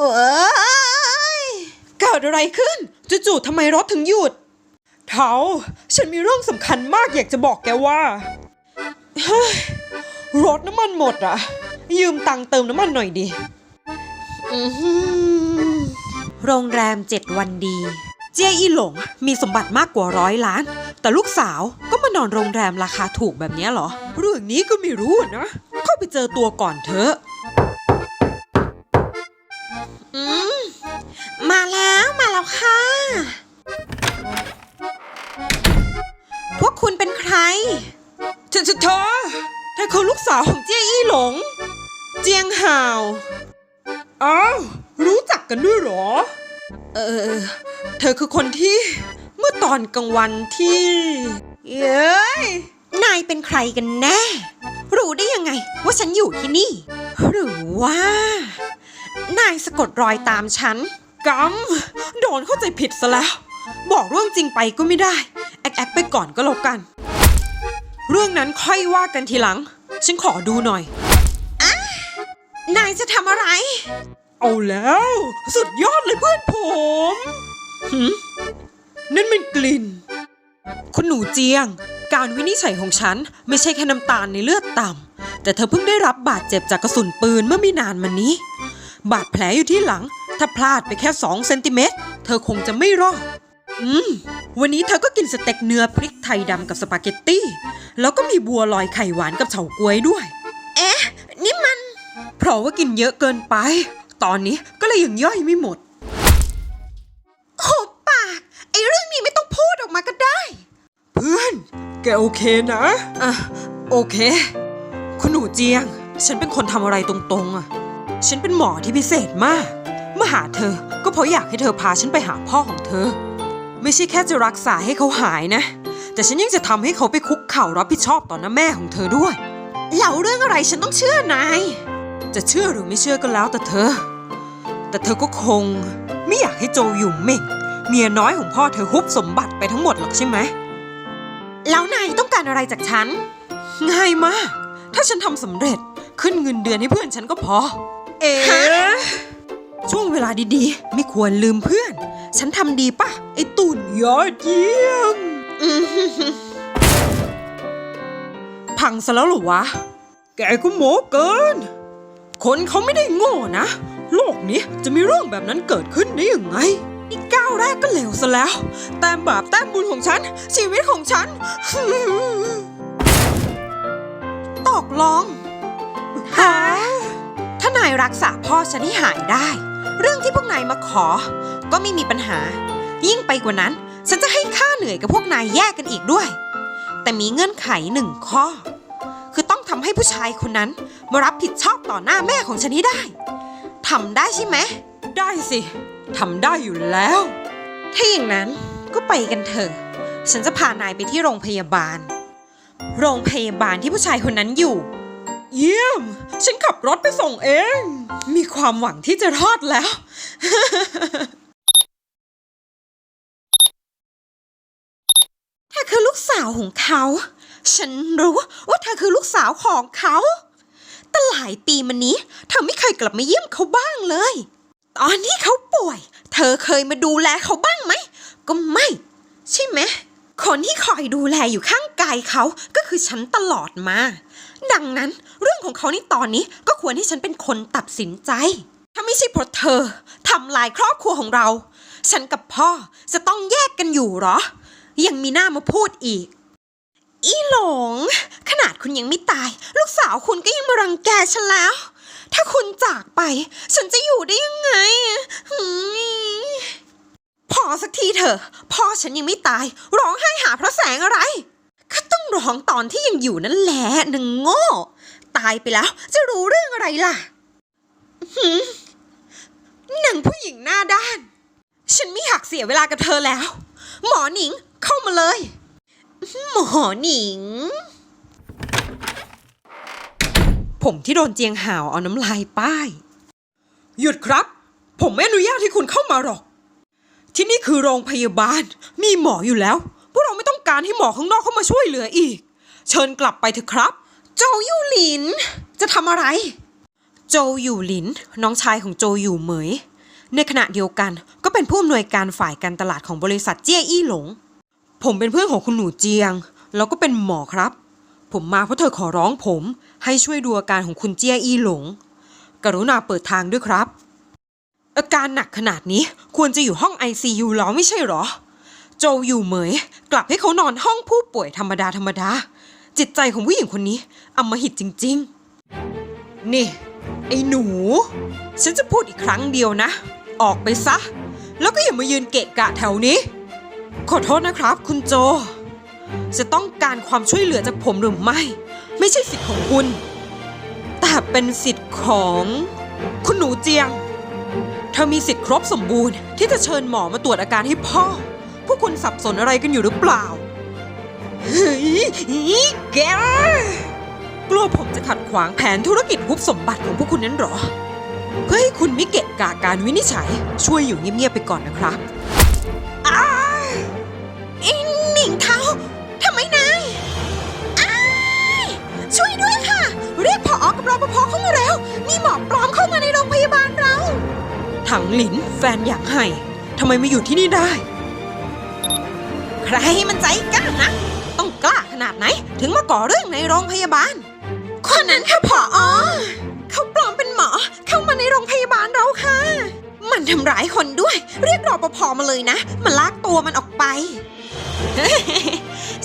โอ้ยเกิดอะไรขึ้นจู่ๆทำไมรถถึงหยุดเท้าฉันมีเรื่องสำคัญมากอยากจะบอกแกว่า เฮ้ย รถน้ำมันหมดอะยืมตังค์เติมน้ำมันหน่อยดิอื้อหือโรงแรมเจ็ดวันดี เจียอีหลงมีสมบัติมากกว่าร้อยล้าน แต่ลูกสาวก็มานอนโรงแรมราคาถูกแบบเนี้ยเหรอ เรื่องนี้ก็ไม่รู้อะนะ เข้าไปเจอตัวก่อนเถอะ แล้วมาแล้วค่ะ พวกคุณเป็นใครเธอเธอเธอเธอคือลูกสาวของเจียอี้หลง เจียงห่าวอ้าวรู้จักกันด้วยเหรอ เออ เธอคือคนที่เมื่อตอนกลางวันที่ เย้ย นายเป็นใครกันแน่ รู้ได้ยังไงว่าฉันอยู่ที่นี่ หรือว่า นายสะกดรอยตามฉัน กำโดนเข้าใจผิดซะแล้ว บอกเรื่องจริงไปก็ไม่ได้ แอกแอกไปก่อนก็แล้วกัน เรื่องนั้นค่อยว่ากันทีหลัง ฉันขอดูหน่อยนายจะทำอะไร เอาแล้ว สุดยอดเลยเพื่อนผมหืมนั่นมันกลิ่น คุณหนูเจียง การวินิจฉัยของฉันไม่ใช่แค่น้ำตาลในเลือดต่ำแต่เธอเพิ่งได้รับบาดเจ็บจากกระสุนปืนเมื่อไม่นานมานี้ บาดแผลอยู่ที่หลัง ถ้าพลาดไปแค่2เซนติเมตรเธอคงจะไม่รอด อืม วันนี้เธอก็กินสเต็กเนื้อพริกไทยดำกับสปาเกตตี้ แล้วก็มีบัวลอยไข่หวานกับเฉาก๊วยด้วย เอ๊ะ นี่มัน เพราะว่ากินเยอะเกินไป ตอนนี้ก็เลยยังย่อยไม่หมดหุบปากไอ้เรื่องนี้ไม่ต้องพูดออกมาก็ได้ เพื่อน แกโอเคนะอะโอเค คุณหนูเจียง ฉันเป็นคนทำอะไรตรงๆอะ ฉันเป็นหมอที่พิเศษมาก มาหาเธอ ก็เพราะอยากให้เธอพาฉันไปหาพ่อของเธอ ไม่ใช่แค่จะรักษาให้เขาหายนะ แต่ฉันยังจะทำให้เขาไปคุกเข่ารับผิดชอบต่อหน้าแม่ของเธอด้วยแล้วเรื่องอะไรฉันต้องเชื่อนาย จะเชื่อหรือไม่เชื่อก็แล้วแต่เธอ แต่เธอก็คง ไม่อยากให้โจหยุ่มเหม่งเมียน้อยของพ่อเธอฮุบสมบัติไปทั้งหมดหรอกใช่ไหม แล้วนายต้องการอะไรจากฉัน ง่ายมาก ถ้าฉันทำสำเร็จขึ้นเงินเดือนให้เพื่อนฉันก็พอ เอ๋ฮะ ช่วงเวลาดีๆ ไม่ควรลืมเพื่อน ฉันทำดีปะไอ้ตุ่นยอดเยี่ยม พังซะแล้วหรอวะ แกก็โม้เกิน คนเขาไม่ได้โง่นะ โลกนี้จะมีเรื่องแบบนั้นเกิดขึ้นได้ยังไงนี่ก้าวแรกก็เหลวซะแล้ว แต้มบาปแต้มบุญของฉัน ชีวิตของฉันตกลงฮะถ้านายรักษาพ่อฉันให้หายได้ เรื่องที่พวกนายมาขอ ก็ไม่มีปัญหา ยิ่งไปกว่านั้น ฉันจะให้ค่าเหนื่อยกับพวกนายแยกกันอีกด้วย แต่มีเงื่อนไขหนึ่งข้อ คือต้องทำให้ผู้ชายคนนั้นมารับผิดชอบต่อหน้าแม่ของฉันให้ได้ทำได้ใช่ไหม ได้สิทำได้อยู่แล้ว ถ้าอย่างนั้นก็ไปกันเถอะ ฉันจะพานายไปที่โรงพยาบาล โรงพยาบาลที่ผู้ชายคนนั้นอยู่ เยี่ยม ฉันขับรถไปส่งเอง มีความหวังที่จะรอดแล้ว เธอคือลูกสาวของเขา ฉันรู้ว่าเธอคือลูกสาวของเขา แต่หลายปีมานี้ เธอไม่เคยกลับมาเยี่ยมเขาบ้างเลย ตอนที่เขาป่วย เธอเคยมาดูแลเขาบ้างไหม ก็ไม่ ใช่ไหม คนที่คอยดูแลอยู่ข้างกายเขาก็คือฉันตลอดมา ดังนั้นเรื่องของเขาในตอนนี้ก็ควรให้ฉันเป็นคนตัดสินใจ ถ้าไม่ใช่เพราะเธอทำลายครอบครัวของเรา ฉันกับพ่อจะต้องแยกกันอยู่เหรอ ยังมีหน้ามาพูดอีก อีหลง ขนาดคุณยังไม่ตาย ลูกสาวคุณก็ยังมารังแกฉันแล้ว ถ้าคุณจากไป ฉันจะอยู่ได้ยังไงหืม พอสักทีเถอะพ่อฉันยังไม่ตาย ร้องไห้หาพระแสงอะไร ก็ต้องร้องตอนที่ยังอยู่นั่นแหละนางโง่ ตายไปแล้วจะรู้เรื่องอะไรล่ะหืมนางผู้หญิงหน้าด้าน ฉันไม่อยากเสียเวลากับเธอแล้ว หมอหนิงเข้ามาเลย หมอหนิง ผมที่โดนเจียงห่าวเอาน้ำลายป้าย หยุดครับ ผมไม่อนุญาตให้คุณเข้ามาหรอก ที่นี่คือโรงพยาบาล มีหมออยู่แล้ว พวกเราไม่ต้องการให้หมอข้างนอกเข้ามาช่วยเหลืออีก เชิญกลับไปเถอะครับ โจยูหลิน จะทำอะไร โจอยู่หลิน น้องชายของโจอยู่เหมย ในขณะเดียวกันก็เป็นผู้อำนวยการฝ่ายการตลาดของบริษัทเจี้ยอี้หลง ผมเป็นเพื่อนของคุณหนูเจียง แล้วก็เป็นหมอครับ ผมมาเพราะเธอขอร้องผม ให้ช่วยดูอาการของคุณเจี้ยอี้หลง กรุณาเปิดทางด้วยครับ อาการหนักขนาดนี้ควรจะอยู่ห้อง ICU แล้วไม่ใช่หรอ โจอยู่เหมย กลับให้เขานอนห้องผู้ป่วยธรรมดาธรรมดา จิตใจของผู้หญิงคนนี้อำมหิตจริง ๆ นี่ ไอ้หนู ฉันจะพูดอีกครั้งเดียวนะ ออกไปซะ แล้วก็อย่ามายืนเกะกะแถวนี้ ขอโทษนะครับ คุณโจ จะต้องการความช่วยเหลือจากผมหรือไม่ ไม่ใช่สิทธิ์ของคุณ แต่เป็นสิทธิ์ของ คุณหนูเจียง เธอมีสิทธิ์ครบสมบูรณ์ ที่จะเชิญหมอมาตรวจอาการให้พ่อ พวกคุณสับสนอะไรกันอยู่หรือเปล่า เฮ้ยแกกลัวผมจะขัดขวางแผนธุรกิจฮุบสมบัติของพวกคุณนั้นหรอ เพื่อให้คุณมิเกะกะการวินิจฉัย ช่วยอยู่เงียบๆไปก่อนนะครับอ้าไอ้หนิงเทาทำไมนายอ้าช่วยด้วยค่ะ เรียกผอกับรปภเข้ามาแล้ว มีหมอปลอมเข้ามาในโร ถังหลินแฟนอยากให้ทำไมมาอยู่ที่นี่ได้ ใครมันใจกล้านะ ต้องกล้าขนาดไหน ถึงมาก่อเรื่องในโรงพยาบาล คนนั้นค่ะผออเขาปลอมเป็นหมอเข้ามาในโรงพยาบาลเราค่ะ มันทำร้ายคนด้วย เรียกรอปภมาเลยนะ มาลากตัวมันออกไป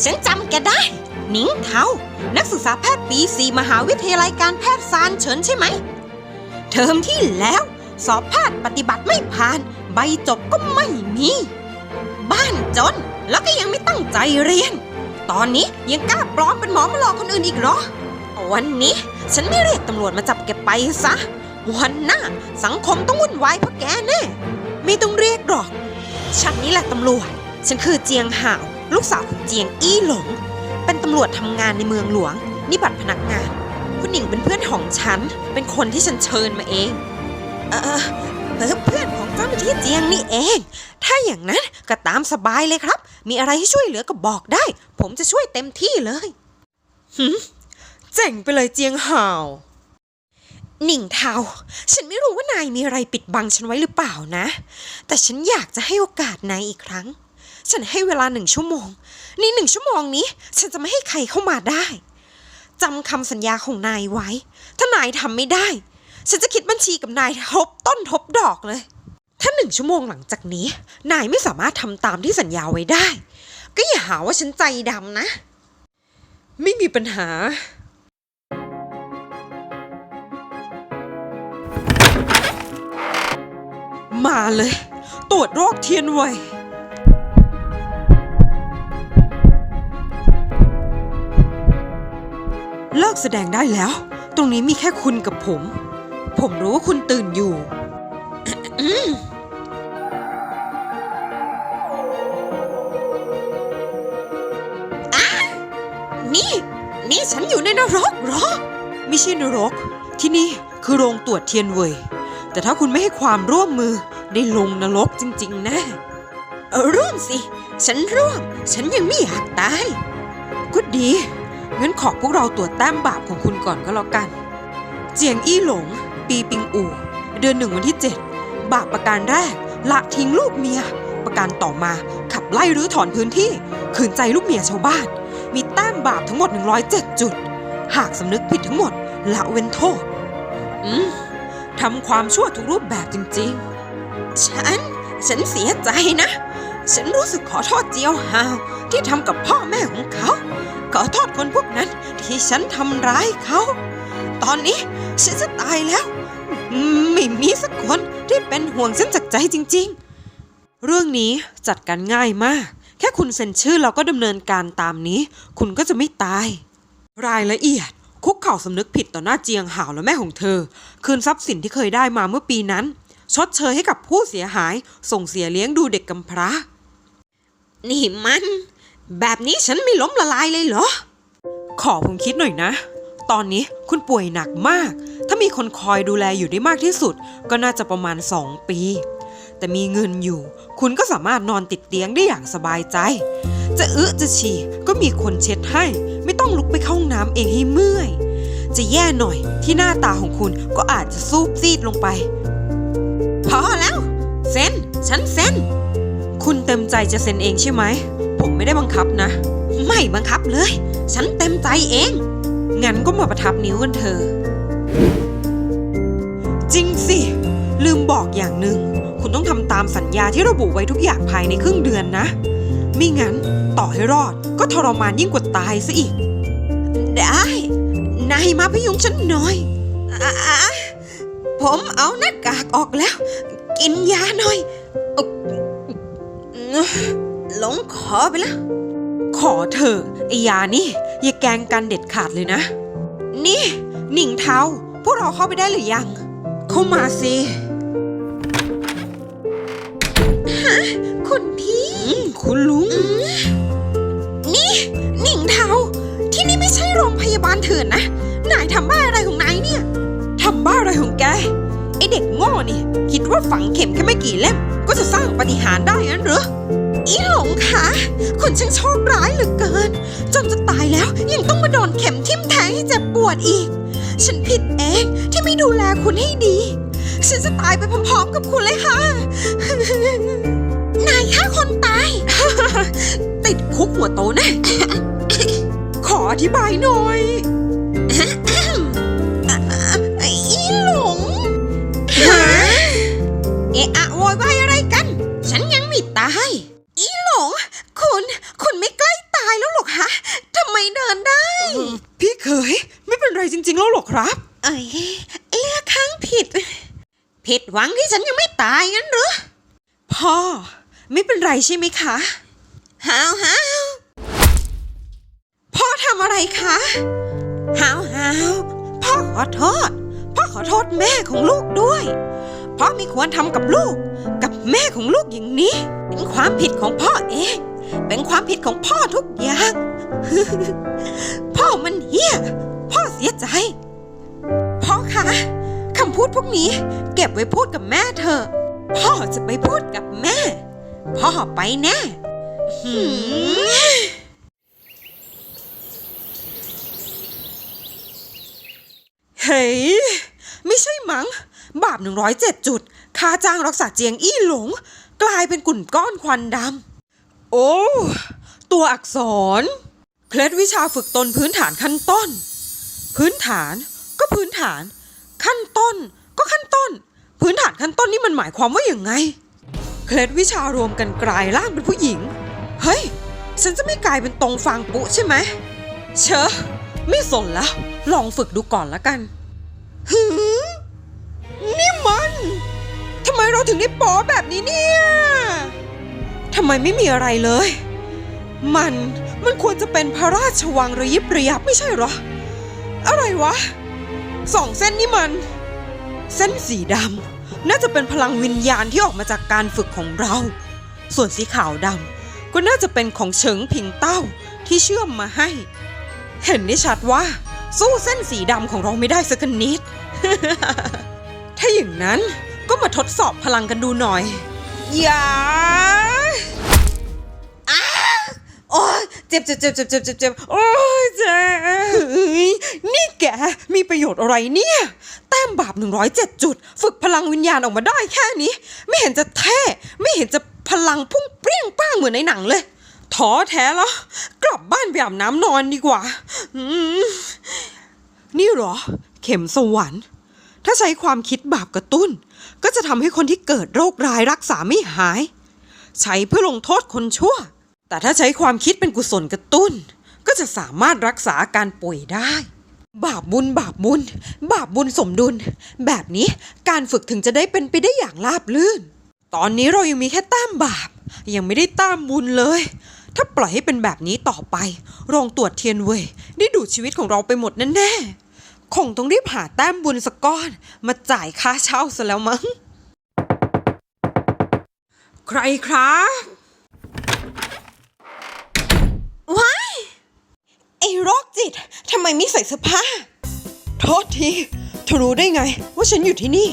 ฉันจำแกได้หนิงเทานักศึกษาแพทย์ปีสีมหาวิทยาลัยการแพทย์ซานเฉินใช่ไหม เทอมที่แล้ว สอบพทย์ปฏิบัติไม่ผ่าน ใบจบก็ไม่มี บ้านจน แล้วก็ยังไม่ตั้งใจเรียน ตอนนี้ยังกล้าปลอมเป็นหมอมาหลอกคนอื่นอีกเหรอ วันนี้ฉันไม่เรียกตำรวจมาจับแกไปซะ วันหน้าสังคมต้องวุ่นวายเพราะแกแน่ ไม่ต้องเรียกหรอก ฉันนี่แหละตำรวจ ฉันคือเจียงห่าว ลูกสาวของเจียงอี้หลง เป็นตำรวจทำงานในเมืองหลวง นี่บัตรพนักงาน คุณหนิงเป็นเพื่อนของฉัน เป็นคนที่ฉันเชิญมาเอง เออเออเพื่อนของเจ้าหน้าที่เจียงนี่เอง ถ้าอย่างนั้นก็ตามสบายเลยครับ มีอะไรให้ช่วยเหลือก็บอกได้ ผมจะช่วยเต็มที่เลยเจ๋งไปเลยเจียงห่าวหนิงเทาฉันไม่รู้ว่านายมีอะไรปิดบังฉันไว้หรือเปล่านะ แต่ฉันอยากจะให้โอกาสนายอีกครั้ง ฉันให้เวลาหนึ่งชั่วโมง ในหนึ่งชั่วโมงนี้ ฉันจะไม่ให้ใครเข้ามาได้จำคำสัญญาของนายไว้ ถ้านายทำไม่ได้ ฉันจะคิดบัญชีกับนายทบต้นทบดอกเลย ถ้าหนึ่งชั่วโมงหลังจากนี้ นายไม่สามารถทำตามที่สัญญาไว้ได้ ก็อย่าหาว่าฉันใจดำนะ ไม่มีปัญหา มาเลย ตรวจโรคเทียนไวเลิกแสดงได้แล้ว ตรงนี้มีแค่คุณกับผม ผมรู้ว่าคุณตื่นอยู่ นี่ นี่ฉันอยู่ในนรกเหรอ ไม่ใช่นรก ที่นี่คือโรงตรวจเทียนเว่ย แต่ถ้าคุณไม่ให้ความร่วมมือได้ลงนรกจริงๆแน่เออร่วมสิ ฉันร่วม ฉันยังไม่อยากตาย ก็ดี งั้นขอพวกเราตรวจแต้มบาปของคุณก่อนก็แล้วกัน เจียงอี้หลง ปีปิงอู่ เดือนหนึ่งวันที่ 7 บาปประการแรก ละทิ้งลูกเมีย ประการต่อมาขับไล่หรือถอนพื้นที่ ขืนใจลูกเมียชาวบ้าน มีแต้มบาปทั้งหมด 107 จุด หากสำนึกผิดทั้งหมดละเว้นโทษ อืมทำความชั่วทุกรูปแบบจริงๆ ฉัน ฉันเสียใจนะ ฉันรู้สึกขอโทษเจียวฮาวที่ทำกับพ่อแม่ของเขา ขอโทษคนพวกนั้นที่ฉันทำร้ายเขา ตอนนี้ฉันจะตายแล้ว ไม่มีสักคนที่เป็นห่วงฉันจากใจจริง ๆ เรื่องนี้จัดการง่ายมาก แค่คุณเซ็นชื่อแล้วก็ดำเนินการตามนี้ คุณก็จะไม่ตาย รายละเอียด คุกเข่าสำนึกผิดต่อหน้าเจียงหาวและแม่ของเธอ คืนทรัพย์สินที่เคยได้มาเมื่อปีนั้น ชดเชยให้กับผู้เสียหาย ส่งเสียเลี้ยงดูเด็กกำพร้า นี่มัน แบบนี้ฉันไม่ล้มละลายเลยเหรอ ขอผมคิดหน่อยนะ ตอนนี้คุณป่วยหนักมาก ถ้ามีคนคอยดูแลอยู่ได้มากที่สุด ก็น่าจะประมาณ 2 ปี แต่มีเงินอยู่ คุณก็สามารถนอนติดเตียงได้อย่างสบายใจ จะอึจะฉี่ก็มีคนเช็ดให้ ไม่ต้องลุกไปเข้าห้องน้ำเองให้เมื่อย จะแย่หน่อยที่หน้าตาของคุณก็อาจจะซูบซีดลงไป พอแล้ว เซ็น ฉันเซ็น คุณเต็มใจจะเซ็นเองใช่ไหม ผมไม่ได้บังคับนะ ไม่บังคับเลย ฉันเต็มใจเอง งั้นก็มาประทับนิ้วกันเถอะจริงสิ ลืมบอกอย่างหนึ่ง คุณต้องทำตามสัญญาที่ระบุไว้ทุกอย่างภายในครึ่งเดือนนะ ไม่งั้นต่อให้รอดก็ทรมานยิ่งกว่าตายซะอีก ได้ นายมาพยุงฉันหน่อยอผมเอาหน้ากากออกแล้ว กินยาหน่อยอลงคอไปแล้ว ขอเถอะไอ้ยานี่อย่าแกล้งกันเด็ดขาดเลยนะ นี่ หนิงเทาพวกเราเข้าไปได้หรือยัง เข้ามาสิคุณพี่อืมคุณลุง นี่ หนิงเทาที่นี่ไม่ใช่โรงพยาบาลเถื่อนนะนายทำบ้าอะไรของนายเนี่ยทำบ้าอะไรของแกไอเด็กโง่นี่ คิดว่าฝังเข็มแค่ไม่กี่เล่มก็จะสร้างปาฏิหารย์ได้งั้นเหรอ อีหลงคะคุณช่างโชคร้ายเหลือเกิน จนจะตายแล้วยังต้องมาโดนเข็มทิ่มแทงให้เจ็บปวดอีก ฉันผิดเองที่ไม่ดูแลคุณให้ดี ฉันจะตายไปพร้อมๆกับคุณเลยค่ะ นายฆ่าคนตาย ติดคุกหัวโตน่ขออธิบายหน่อยอีหลงเอะอะโวยวายอะไรกัน ฉันยังไม่ตาย อีหลง คุณ คุณไม่ใกล้ตายแล้วหรอกคะทำไมเดินได้ พี่ เคยไม่เป็นไรจริง ๆ แล้วหรอครับ เอ้ยเลือกข้างผิด ผิดหวังที่ฉันยังไม่ตายงั้นเหรอพ่อ ไม่เป็นไรใช่ไหมคะฮาวฮาวพ่อทำอะไรคะฮาวฮาวพ่อขอโทษ พ่อขอโทษแม่ของลูกด้วยพ่อไม่ควรทำกับลูก กับแม่ของลูกอย่างนี้ เป็นความผิดของพ่อเอง เป็นความผิดของพ่อทุกอย่าง พ่อมันเหี้ย พ่อเสียใจ พ่อคะคำพูดพวกนี้ เก็บไว้พูดกับแม่เถอพ่อจะไปพูดกับแม่ พ่อไปแน่เฮ้ย ไม่ใช่มัง้ง บาป107จุด ค่าจ้างรักษาเจียงอี้หลง กลายเป็นกลุ่นก้อนควันดำ โอ้ ตัวอักษร เคล็ดวิชาฝึกตนพื้นฐานขั้นต้น พื้นฐานก็พื้นฐาน ขั้นต้นก็ขั้นต้น พื้นฐานขั้นต้นนี่มันหมายความว่าอย่างไง เคล็ดวิชารวมกันกลายร่างเป็นผู้หญิง เฮ้ย ฉันจะไม่กลายเป็นตรงฟางปุใช่ไหม เชอะไม่สนแล้ว ลองฝึกดูก่อนละกันหือนี่มันทำไมเราถึงได้ป๋อแบบนี้เนี่ยทำไมไม่มีอะไรเลย มันมันควรจะเป็นพระราชวังระยิบระยับไม่ใช่เหรอ อะไรวะสองเส้นนี่มัน เส้นสีดำน่าจะเป็นพลังวิญญาณที่ออกมาจากการฝึกของเรา ส่วนสีขาวดำก็น่าจะเป็นของเฉิงผิงเต้าที่เชื่อมมาให้ เห็นได้ชัดว่า สู้เส้นสีดำของเราไม่ได้สักนิด ถ้าอย่างนั้นก็มาทดสอบพลังกันดูหน่อย อย่า โอ้เจ็บเจ็บเจ็บเจ็บเจ็บเจ็บเจ็บโอ้ยเจ๊เอ้ยนี่แกมีประโยชน์อะไรเนี่ย แต้มบาป107จุด ฝึกพลังวิญญาณออกมาได้แค่นี้ ไม่เห็นจะเท่ ไม่เห็นจะพลังพุ่งเปรี้ยงป้างเหมือนในหนังเลยท้อแท้แล้ว กลับบ้านไปอาบน้ำนอนดีกว่า นี่หรอ เข็มสวรรค์ ถ้าใช้ความคิดบาปกระตุ้น ก็จะทำให้คนที่เกิดโรคร้ายรักษาไม่หาย ใช้เพื่อลงโทษคนชั่ว แต่ถ้าใช้ความคิดเป็นกุศลกระตุ้น ก็จะสามารถรักษาอาการป่วยได้ บาปบุญบาปบุญ บาปบุญสมดุล แบบนี้การฝึกถึงจะได้เป็นไปได้อย่างราบรื่น ตอนนี้เรายังมีแค่แต้มบาป ยังไม่ได้แต้มบุญเลย ถ้าปล่อยให้เป็นแบบนี้ต่อไปโรงตรวจเทียนเว่ยได้ดูดชีวิตของเราไปหมดแน่ๆคงต้องรีบหาแต้มบุญสักก้อน มาจ่ายค่าเช่าซะแล้วมั้ง ใครครับ ว้ายไอ้ โรคจิตทำไมไม่ใส่เสื้อผ้า โทษทีเธอรู้ได้ไง ว่าฉันอยู่ที่นี่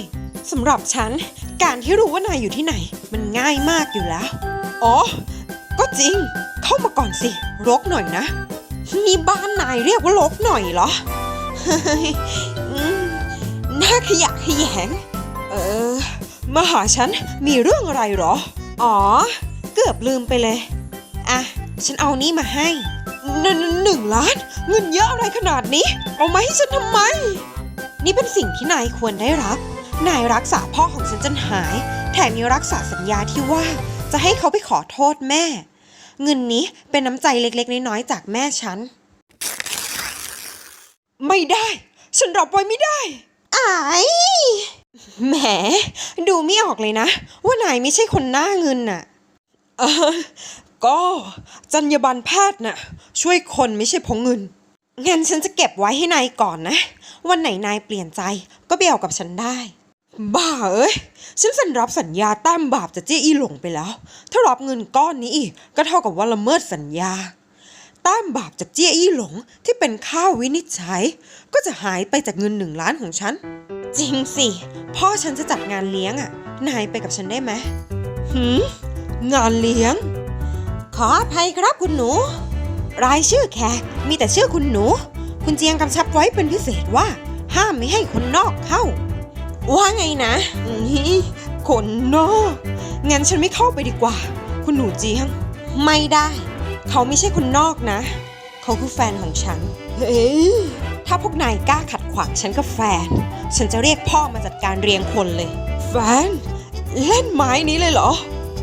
สำหรับฉัน การที่รู้ว่านายอยู่ที่ไหน มันง่ายมากอยู่แล้ว อ๋อ ก็จริง เข้ามาก่อนสิรกหน่อยนะนี่บ้านนายเรียกว่าลกหน่อยเหรอฮ้ยอืมน่าขยะแขยง เออ มาหาฉันมีเรื่องอะไรเหรอ อ๋อ เกือบลืมไปเลย อะ ฉันเอานี่มาให้ หนงหนึ่งล้าน เงินเยอะอะไรขนาดนี้ เอามาให้ฉันทำไม นี่เป็นสิ่งที่นายควรได้รับ นายรักษาพ่อของฉันจนหาย แถมยังรักษาสัญญาที่ว่า จะให้เขาไปขอโทษแม่ เงินนี้เป็นน้ำใจเล็กๆ น้อยๆจากแม่ฉัน ไม่ได้ ฉันรับไว้ไม่ได้อายแหม ดูไม่ออกเลยนะ ว่านายไม่ใช่คนหน้าเงินน่ะเออ ก็จรรยาบรรณแพทย์น่ะช่วยคนไม่ใช่พราะเงิน งั้นฉันจะเก็บไว้ให้นายก่อนนะ วันไหนนายเปลี่ยนใจก็ไปเอากับฉันได้ บ้าเอ้ย ฉันเซ็นรับสัญญาต้มบาปจากเจ๊อีหลงไปแล้ว ถ้ารับเงินก้อนนี้อีกก็เท่ากับว่าละเมิดสัญญาต้มบาปจากเจี้ยอี้หลงที่เป็นข้าววินิจฉัย ก็จะหายไปจากเงินหนึ่งล้านของฉัน จริงสิ พ่อฉันจะจัดงานเลี้ยงอะ นายไปกับฉันได้ไหมหืมงานเลี้ยง ออภัยครับคุณหนู รายชื่อแขกมีแต่ชื่อคุณหนู คุณเจียงกำชับไว้เป็นพิเศษว่า ห้ามไม่ให้คนนอกเข้า ว่าไงนะนี่คนนอกงั้นฉันไม่เข้าไปดีกว่า คุณหนูเจียง ไม่ได้ เขาไม่ใช่คนนอกนะ เขาคือแฟนของฉันเฮ้ยถ้าพวกนายกล้าขัดขวางฉันกับแฟน ฉันจะเรียกพ่อมาจัดการเรียงคนเลย แฟน เล่นไม้นี้เลยเหรอ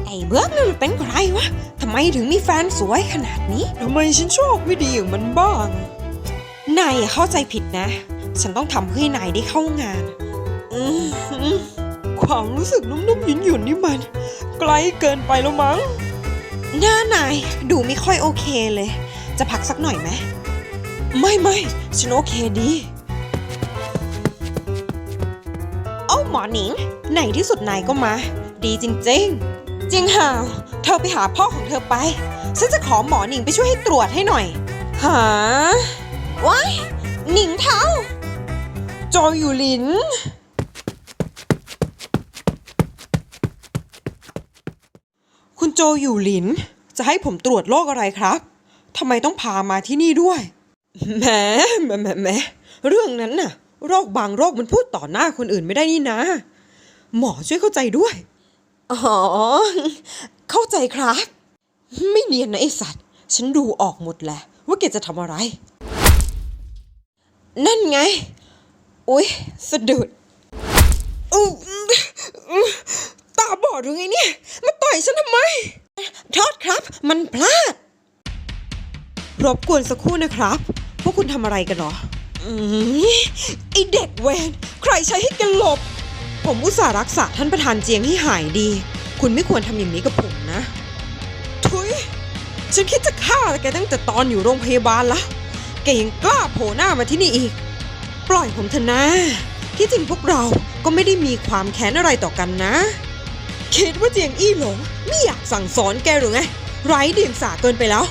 ไอ้เบิร์กนั่นมันเป็นใครวะทำไมถึงมีแฟนสวยขนาดนี้ทำไมฉันโชคไม่ดีอย่างมันบ้างนายอย่าเข้าใจผิดนะ ฉันต้องทำเพื่อให้นายได้เข้างานอืมความรู้สึกนุ่มๆหยุ่นๆนี่มัน ไกลเกินไปแล้วมั้ง หน้านายดูไม่ค่อยโอเคเลย จะพักสักหน่อยไหมไม่ไม่ฉันโอเคดีโอ้หมอหนิงไหนที่สุดนายก็มา ดีจริง ๆ จริงห่าว เธอไปหาพ่อของเธอไป ฉันจะขอหมอหนิงไปช่วยให้ตรวจให้หน่อย หา ว้ายหนิงเท้า จอยอยู่หลิน คุณโจอยู่หลิน จะให้ผมตรวจโรคอะไรครับทำไมต้องพามาที่นี่ด้วย แหมแหมแหมแหมเรื่องนั้นน่ะ โรคบางโรคมันพูดต่อหน้าคนอื่นไม่ได้นี่นะ หมอช่วยเข้าใจด้วย อ๋อ เข้าใจครับ ไม่เนียนนะไอสัตว์ ฉันดูออกหมดแหละ ว่าแกจะทำอะไร นั่นไง อุ๊ย สะดุดตาบอดหรือไงเนี่ย มาต่อยฉันทำไมโทษครับ มันพลาด รบกวนสักครู่นะครับ พวกคุณทำอะไรกันหรออืมไอเด็กเวนใครใช้ให้แกันหลบ ผมอุตส่าห์รักษาท่านประธานเจียงให้หายดี คุณไม่ควรทำอย่างนี้กับผมนะ ทุย ฉันคิดจะฆ่าแกตั้งแต่ตอนอยู่โรงพยาบาลละ แกยังกล้าโผล่หน้ามาที่นี่อีก ปล่อยผมเถอะนะ ที่จริงพวกเราก็ไม่ได้มีความแค้นอะไรต่อกันนะ คิดว่าเจียงอี้หลง ไม่อยากสั่งสอนแกหรือไง ไร้เดียงสาเกินไปแล้ว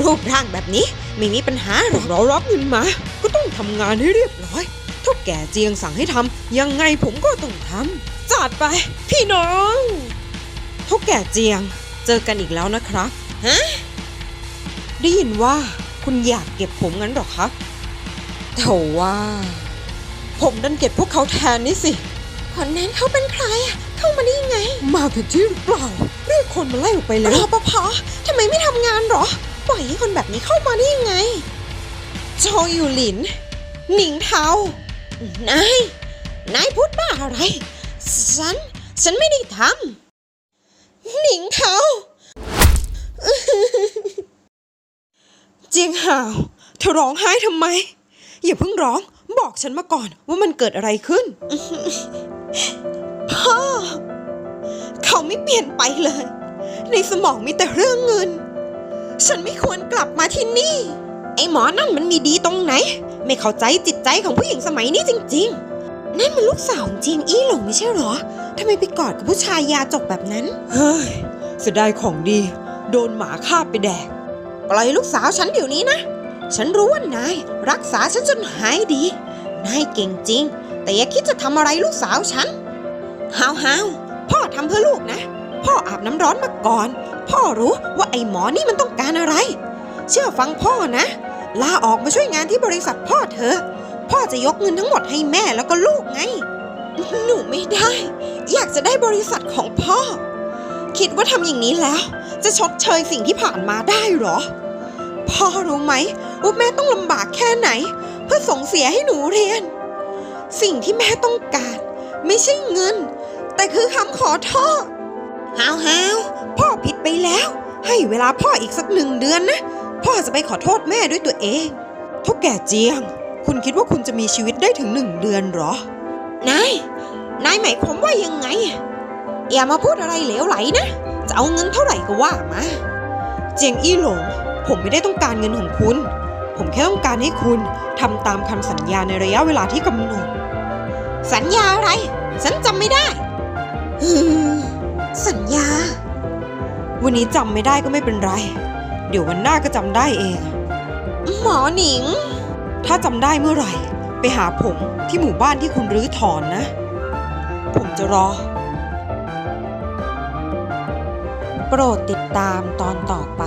รูปร่างแบบนี้ไม่มีปัญหาหรอกเรารับเงินมา ก็ต้องทำงานให้เรียบร้อย ถ้าแกเจียงสั่งให้ทำยังไงผมก็ต้องทำจัดไป พี่น้องเท่าแก่เจียง เจอกันอีกแล้วนะครับฮะได้ยินว่าคุณอยากเก็บผมงั้นหรอครับแต่ว่า ผมดันเก็บพวกเขาแทนนี่สิคนนั้นเขาเป็นใครอะเข้ามาได้ยังไง มาผิดที่หรือเปล่าเรียกคนมาไล่ออกไปเลยรปภทำไมไม่ทำงานหรอปล่อยให้คนแบบนี้เข้ามาได้ยังไงโจอยู่หลิน หนิงเทา นาย นายพูดบ้าอะไร ฉัน ฉันไม่ได้ทำ หนิงเทาเจียงห่าว เธอร้องไห้ทำไม อย่าเพิ่งร้อง บอกฉันมาก่อนว่ามันเกิดอะไรขึ้น พ่อ เขาไม่เปลี่ยนไปเลย ในสมองมีแต่เรื่องเงิน ฉันไม่ควรกลับมาที่นี่ ไอ้หมอนั่นมันมีดีตรงไหน ไม่เข้าใจจิตใจของผู้หญิงสมัยนี้จริง ๆ นั่นมันลูกสาวของเจียงอี้หลงไม่ใช่เหรอทำไมไปกอดกับผู้ชายยาจกแบบนั้น เฮ้ยเสียดายของดี โดนหมาคาบไปแดก ปล่อยลูกสาวฉันเดี๋ยวนี้นะ ฉันรู้ว่านาย รักษาฉันจนหายดี นายเก่งจริง แต่อย่าคิดจะทำอะไรลูกสาวฉันฮาวฮาวพ่อทำเพื่อลูกนะ พ่ออาบน้ำร้อนมาก่อน พ่อรู้ว่าไอ้หมอนี่มันต้องการอะไร เชื่อฟังพ่อนะ ลาออกมาช่วยงานที่บริษัทพ่อเธอ พ่อจะยกเงินทั้งหมดให้แม่แล้วก็ลูกไง หนูไม่ได้ อยากจะได้บริษัทของพ่อ คิดว่าทำอย่างนี้แล้ว จะชดเชยสิ่งที่ผ่านมาได้หรอ พ่อรู้ไหมว่าแม่ต้องลำบากแค่ไหน เพื่อส่งเสียให้หนูเรียน สิ่งที่แม่ต้องการ ไม่ใช่เงิน แต่คือคำขอโทษฮาวฮาวพ่อผิดไปแล้ว ให้เวลาพ่ออีกสักหนึ่งเดือนนะ พ่อจะไปขอโทษแม่ด้วยตัวเองเท่าแก่เจียง คุณคิดว่าคุณจะมีชีวิตได้ถึงหนึ่งเดือนเหรอ นาย นายหมายความว่ายังไง อย่ามาพูดอะไรเหลวไหลนะ จะเอาเงินเท่าไหร่ก็ว่ามา เจียงอี้หลง ผมไม่ได้ต้องการเงินของคุณ ผมแค่ต้องการให้คุณทำตามคำสัญญาในระยะเวลาที่กำหนด สัญญาอะไร ฉันจำไม่ได้ฮึมสัญญา วันนี้จำไม่ได้ก็ไม่เป็นไร เดี๋ยววันหน้าก็จำได้เอง หมอหนิง ถ้าจำได้เมื่อไหร่ ไปหาผมที่หมู่บ้านที่คุณรื้อถอนนะ ผมจะรอ โปรดติดตามตอนต่อไป